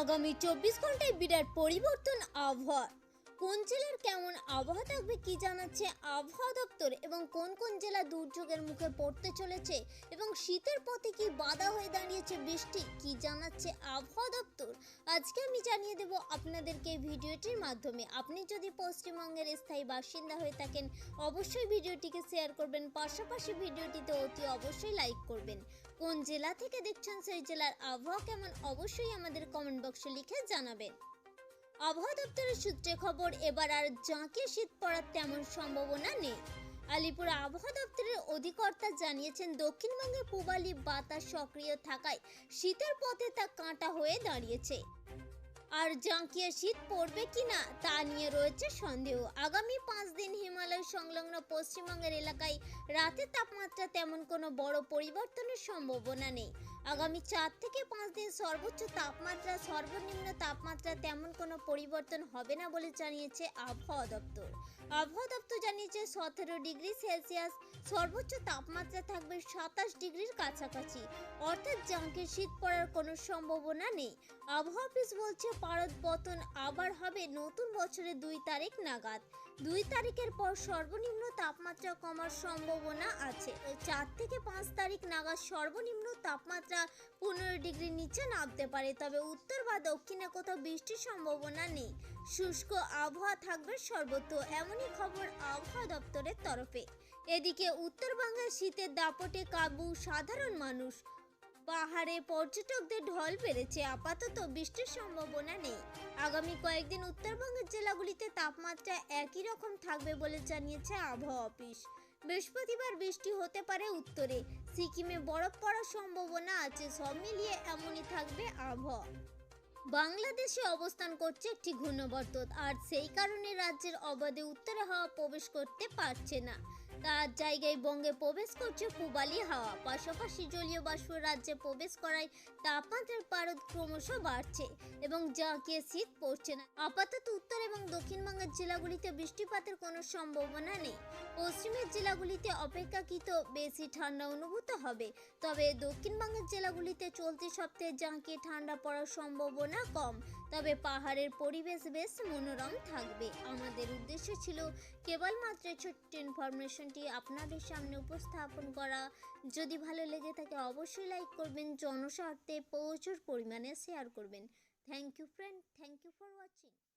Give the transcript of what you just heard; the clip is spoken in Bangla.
আগামী চব্বিশ ঘন্টায় বিরাট পরিবর্তন আবহাওয়া কোন জেলার কেমন আবহাওয়া থাকবে কি জানাচ্ছে আবহাওয়া দপ্তর এবং কোন কোন জেলা দুর্যোগের মুখে পড়তে চলেছে এবং শীতের পথে কি বাধা হয়ে দাঁড়িয়েছে বৃষ্টি কি জানাচ্ছে আবহাওয়া দপ্তর? আজকে আমি জানিয়ে দেব আপনাদেরকে ভিডিওটির মাধ্যমে। আপনি যদি পশ্চিমবঙ্গের স্থায়ী বাসিন্দা হয়ে থাকেন, অবশ্যই ভিডিওটিকে শেয়ার করবেন। পাশাপাশি ভিডিওটিতে অতি অবশ্যই লাইক করবেন। কোন জেলা থেকে দেখছেন সেই জেলার আবহাওয়া কেমন, অবশ্যই আমাদের কমেন্ট বক্সে লিখে জানাবেন। আবহাওয়া দপ্তরের সূত্রে খবর, এবার আর জাঁকে শীত পড়ার তেমন সম্ভাবনা নেই। আলিপুর আবহাওয়া দপ্তরের অধিকর্তা জানিয়েছেন, দক্ষিণবঙ্গে পূবালি বাতাস সক্রিয় থাকায় শীতের পথে তা কাঁটা হয়ে দাঁড়িয়েছে। আর জাঁকিয়ে শীত পড়বে কিনা তা নিয়ে রয়েছে সন্দেহ। আগামী পাঁচ দিন হিমালয় সংলগ্ন পশ্চিমবঙ্গের এলাকায় রাতের তাপমাত্রা তেমন কোনো বড় পরিবর্তনের সম্ভাবনা নেই। আগামী চার থেকে পাঁচ দিন সর্বোচ্চ তাপমাত্রা, সর্বনিম্ন তাপমাত্রা তেমন কোনো পরিবর্তন হবে না বলে জানিয়েছে আবহাওয়া দপ্তর। আবহাওয়া দপ্তর জানিয়েছে, সতেরো ডিগ্রি সেলসিয়াস সর্বোচ্চ তাপমাত্রা থাকবে সাতাশ ডিগ্রির কাছাকাছি। অর্থাৎ জাঁকে শীত পড়ার কোনো সম্ভাবনা নেই। আবহাওয়া অফিস বলছে পারদ পতন আবার হবে নতুন বছরের দুই তারিখ নাগাদ। দুই তারিখের পর সর্বনিম্ন তাপমাত্রা কমার সম্ভাবনা আছে। চার থেকে পাঁচ তারিখ নাগাদ সর্বনিম্ন তাপমাত্রা পনেরো ডিগ্রি নিচে নামতে পারে। তবে উত্তর বা দক্ষিণে কোথাও বৃষ্টির সম্ভাবনা নেই। শুষ্ক আবহাওয়া থাকবে সর্বত্র, এমনই খবর আবহাওয়া দপ্তরের তরফে। এদিকে উত্তরবঙ্গের শীতের দাপটে কাবু সাধারণ মানুষ। পাহাড়ে পর্যটকদের ঢল বেড়েছে। আপাতত বৃষ্টির সম্ভাবনা নেই। আগামী কয়েকদিন উত্তরবঙ্গের জেলাগুলিতে তাপমাত্রা একই রকম থাকবে বলে জানিয়েছে আবহাওয়া অফিস। বৃহস্পতিবার বৃষ্টি হতে পারে উত্তরে। সিকিমে বরফ পড়ার সম্ভাবনা আছে। সব মিলিয়ে এমনই থাকবে আবহাওয়া। বাংলাদেশে অবস্থান করছে একটি ঘূর্ণবর্ত, আর সেই কারণে রাজ্যের অবাধে উত্তরে হাওয়া প্রবেশ করতে পারছে না। তার জায়গায় বঙ্গে প্রবেশ করছে পূবালি হাওয়া, পাশাপাশি জলীয় বাষ্প রাজ্যে প্রবেশ করায় তাপমাত্রার পারদ ক্রমশ বাড়ছে এবং জাঁকিয়ে শীত পড়ছে না। আপাতত উত্তর এবং দক্ষিণবঙ্গের জেলাগুলিতে বৃষ্টিপাতের কোনো সম্ভাবনা নেই। পশ্চিমের জেলাগুলিতে অপেক্ষাকৃত বেশি ঠান্ডা অনুভূত হবে, তবে দক্ষিণ দক্ষিণবঙ্গের জেলাগুলিতে চলতি সপ্তাহে জাঁকিয়ে ঠান্ডা পড়ার সম্ভাবনা কম। তবে পাহাড়ের পরিবেশ বেশ মনোরম থাকবে। আমাদের উদ্দেশ্য ছিল কেবলমাত্র ছোট্ট ইনফরমেশনটি আপনাদের সামনে উপস্থাপন করা। যদি ভালো লেগে থাকে অবশ্যই লাইক করবেন, জনস্বার্থে প্রচুর পরিমাণে শেয়ার করবেন। Thank you friend thank you for watching.